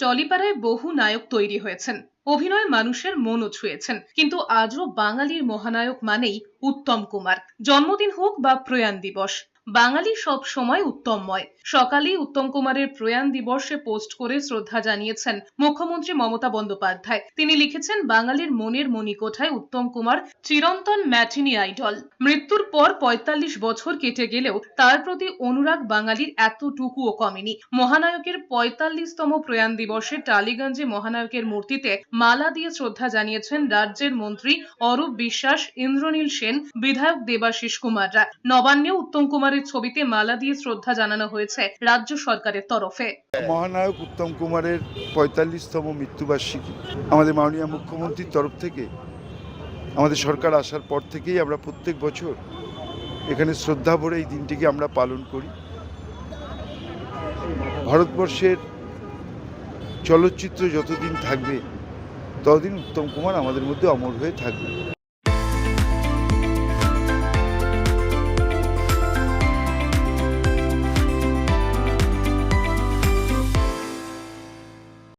টলিপাড়ায় বহু নায়ক তৈরি হয়েছেন। অভিনয় মানুষের মনও ছুঁয়েছেন। কিন্তু আজও বাঙালির মহানায়ক মানেই উত্তম কুমার। জন্মদিন হোক বা প্রয়াণ দিবস বাঙালি সব সময় উত্তমময়। সকালেই উত্তম কুমারের প্রয়াণ দিবসে পোস্ট করে শ্রদ্ধা জানিয়েছেন মুখ্যমন্ত্রী মমতা বন্দ্যোপাধ্যায়। তিনি লিখেছেন, বাঙালির মনের মণিকোঠায় উত্তম কুমার চিরন্তন ম্যাটিনি আইডল। মৃত্যুর পর ৪৫ বছর কেটে গেলেও তার প্রতি অনুরাগ বাঙালির এতটুকুও কমেনি। মহানায়কের পঁয়তাল্লিশতম প্রয়াণ দিবসে টালিগঞ্জে মহানায়কের মূর্তিতে মালা দিয়ে শ্রদ্ধা জানিয়েছেন রাজ্যের মন্ত্রী অরূপ বিশ্বাস, ইন্দ্রনীল সেন, বিধায়ক দেবাশিস কুমাররা। নবান্নে উত্তম কুমারের ছবিতে মালা দিয়ে শ্রদ্ধা জানানো হয়েছে রাজ্য সরকারের তরফে। মহানায়ক উত্তম কুমারের পঁয়তাল্লিশতম মৃত্যুবার্ষিকী। আমাদের মাননীয় মুখ্যমন্ত্রীর তরফ থেকে, আমাদের সরকার আসার পর থেকেই আমরা প্রত্যেক বছর এখানে শ্রদ্ধা ভরে এই দিনটিকে আমরা পালন করি। ভারতবর্ষের চলচ্চিত্র যতদিন থাকবে, ততদিন উত্তম কুমার আমাদের মধ্যে অমর হয়ে থাকবে।